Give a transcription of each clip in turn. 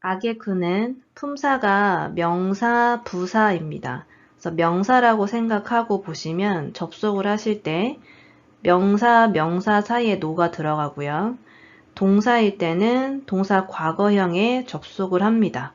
아게쿠는 품사가 명사, 부사입니다. 그래서 명사라고 생각하고 보시면 접속을 하실 때 명사, 명사 사이에 노가 들어가고요. 동사일 때는 동사 과거형에 접속을 합니다.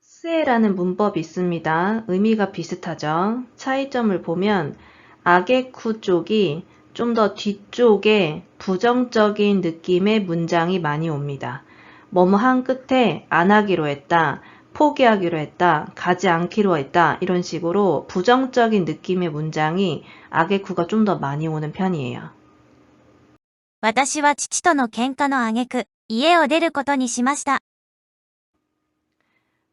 스에라는 문법이 있습니다. 의미가 비슷하죠. 차이점을 보면 아게쿠 쪽이 좀 더 뒤쪽에 부정적인 느낌의 문장이 많이 옵니다. 뭐뭐 한 끝에 안 하기로 했다, 포기하기로 했다, 가지 않기로 했다 이런 식으로 부정적인 느낌의 문장이 아게쿠가 좀 더 많이 오는 편이에요. 私は父との喧嘩の挙句、家を出ることにしました。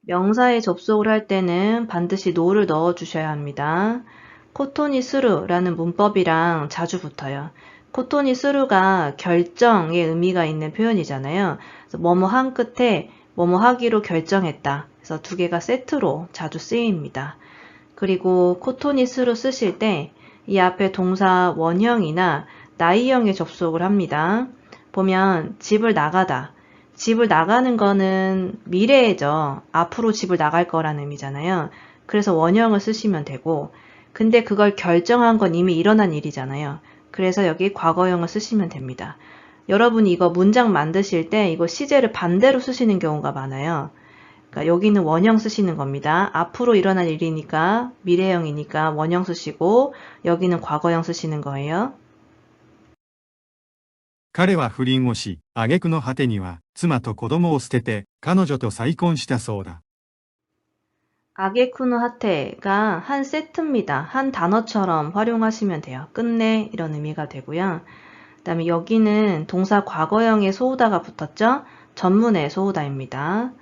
명사에 접속을 할 때는 반드시 노를 넣어 주셔야 합니다. 코토니 스루라는 문법이랑 자주 붙어요. 코토니 스루가 결정의 의미가 있는 표현이잖아요. 그래서 뭐뭐 한 끝에 뭐뭐 하기로 결정했다. 그래서 두 개가 세트로 자주 쓰입니다. 그리고 코토니 스루 쓰실 때 이 앞에 동사 원형이나 나이형에 접속을 합니다. 보면 집을 나가다. 집을 나가는 거는 미래죠. 앞으로 집을 나갈 거라는 의미잖아요. 그래서 원형을 쓰시면 되고, 근데 그걸 결정한 건 이미 일어난 일이잖아요. 그래서 여기 과거형을 쓰시면 됩니다. 여러분이 이거 문장 만드실 때 이거 시제를 반대로 쓰시는 경우가 많아요. 그러니까 여기는 원형 쓰시는 겁니다. 앞으로 일어날 일이니까 미래형이니까 원형 쓰시고 여기는 과거형 쓰시는 거예요. 彼は不倫をし、挙句の果てには、妻と子供を捨てて、彼女と再婚したそうだ。 아게쿠노 하테가 한 세트입니다. 한 단어처럼 활용하시면 돼요. 끝내 이런 의미가 되고요. 그 다음에 여기는 동사 과거형의 소우다가 붙었죠? 전문의 소우다입니다.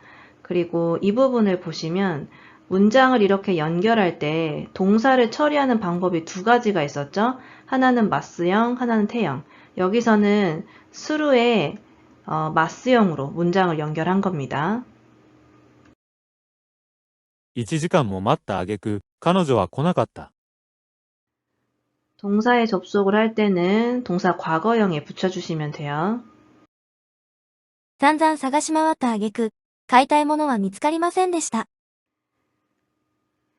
그리고 이 부분을 보시면 문장을 이렇게 연결할 때 동사를 처리하는 방법이 두 가지가 있었죠? 하나는 마스형, 하나는 태형. 여기서는 수루의 어, 마스형으로 문장을 연결한 겁니다. 1時間も待った挙句、彼女は来なかった。 동사에 접속을 할 때는 동사 과거형에 붙여주시면 돼요. 散々探し回った挙句、買いたいものは見つかりませんでした。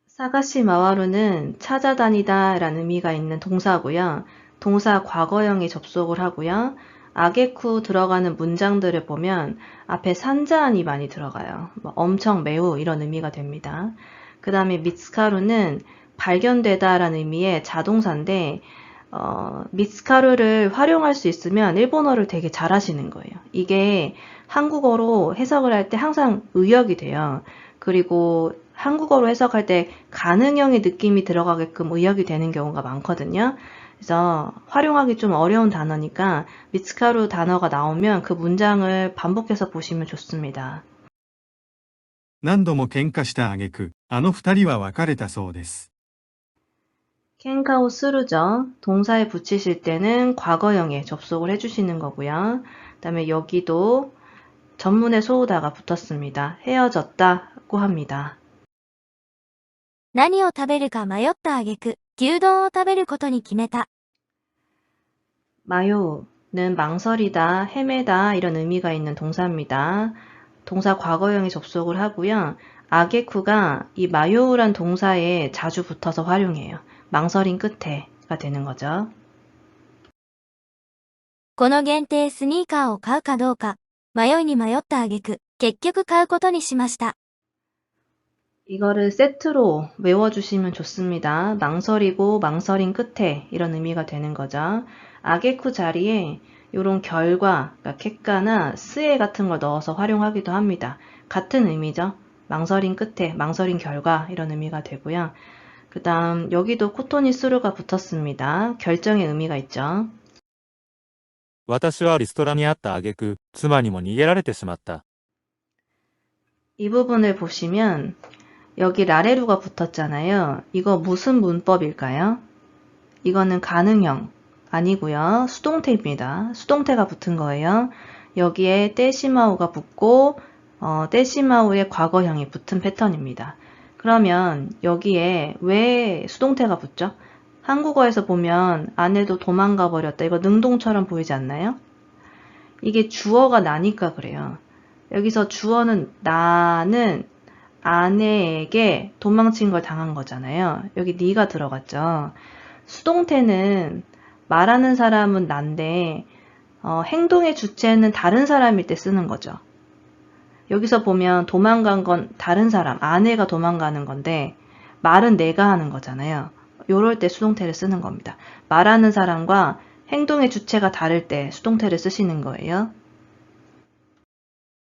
사가시 마와루는 찾아다니다 라는 의미가 있는 동사고요. 동사 과거형에 접속을 하고요. 아게쿠 들어가는 문장들을 보면 앞에 산자안이 많이 들어가요. 뭐 엄청 매우 이런 의미가 됩니다. 그 다음에 미츠카루는 발견되다 라는 의미의 자동사인데 어, 미츠카루를 활용할 수 있으면 일본어를 되게 잘 하시는 거예요. 이게 한국어로 해석을 할 때 항상 의역이 돼요. 그리고 한국어로 해석할 때 가능형의 느낌이 들어가게끔 의역이 되는 경우가 많거든요. 그래서 활용하기 좀 어려운 단어니까 미츠카루 단어가 나오면 그 문장을 반복해서 보시면 좋습니다. 何度も喧嘩した挙句、あの二人は別れたそうです。 켄카오 스루죠. 동사에 붙이실 때는 과거형에 접속을 해주시는 거고요. 그 다음에 여기도 전문의 소우다가 붙었습니다. 헤어졌다고 합니다. 何を食べるか迷った挙句、牛丼を食べることに決めた。 마요는 망설이다, 헤매다 이런 의미가 있는 동사입니다. 동사 과거형에 접속을 하고요. 아게쿠가 이 마요란 동사에 자주 붙어서 활용해요. 망설인 끝에가 되는 거죠. この限定スニーカーを買うかどうか、迷いに迷った挙句、結局買うことにしました。 이거를 세트로 외워주시면 좋습니다. 망설이고 망설인 끝에 이런 의미가 되는 거죠. 아게쿠 자리에 이런 결과, 그러니까 객가나 스에 같은 걸 넣어서 활용하기도 합니다. 같은 의미죠. 망설인 끝에, 망설인 결과 이런 의미가 되고요. 그 다음 여기도 코토니 스루가 붙었습니다. 결정의 의미가 있죠. 私はリストラにあった挙句、妻にも逃げられてしまった。 이 부분을 보시면 여기 라레루가 붙었잖아요. 이거 무슨 문법일까요? 이거는 가능형 아니고요. 수동태입니다. 수동태가 붙은 거예요. 여기에 떼시마우가 붙고 어, 떼시마우의 과거형이 붙은 패턴입니다. 그러면 여기에 왜 수동태가 붙죠? 한국어에서 보면 아내도 도망가 버렸다. 이거 능동처럼 보이지 않나요? 이게 주어가 나니까 그래요. 여기서 주어는 나는 아내에게 도망친 걸 당한 거잖아요. 여기 네가 들어갔죠. 수동태는 말하는 사람은 난데 어, 행동의 주체는 다른 사람일 때 쓰는 거죠. 여기서 보면 도망간 건 다른 사람, 아내가 도망가는 건데 말은 내가 하는 거잖아요. 요럴 때 수동태를 쓰는 겁니다. 말하는 사람과 행동의 주체가 다를 때 수동태를 쓰시는 거예요.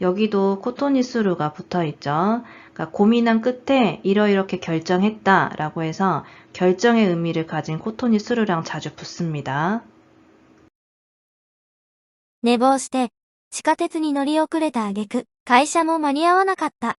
여기도 코토니스루가 붙어 있죠. 그러니까 고민한 끝에 이러이렇게 결정했다라고 해서 결정의 의미를 가진 코토니스루랑 자주 붙습니다. 寝坊して、地下鉄に乗り遅れた挙句、会社も間に合わなかった。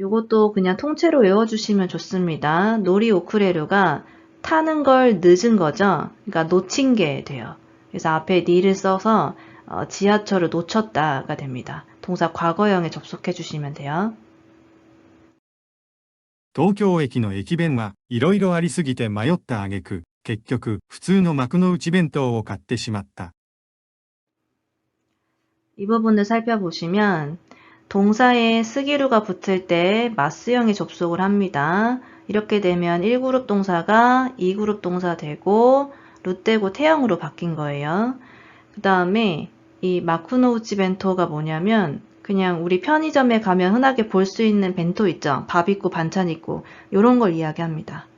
요것도 그냥 통째로 외워주시면 좋습니다. 노리 오크레루가 타는 걸 늦은 거죠. 그러니까 놓친 게 돼요. 그래서 앞에 니를 써서 어, 지하철을 놓쳤다가 됩니다. 동사 과거형에 접속해 주시면 돼요. 東京駅の駅弁はいろいろありすぎて迷った挙句、結局、普通の幕の内弁当を買ってしまった。 이 부분을 살펴보시면 동사에 스기루가 붙을 때 마스형에 접속을 합니다. 이렇게 되면 1그룹 동사가 2그룹 동사 되고 룻되고 태형으로 바뀐 거예요. 그 다음에 이 마쿠노우치 벤토가 뭐냐면 그냥 우리 편의점에 가면 흔하게 볼 수 있는 벤토 있죠. 밥 있고 반찬 있고 이런 걸 이야기합니다.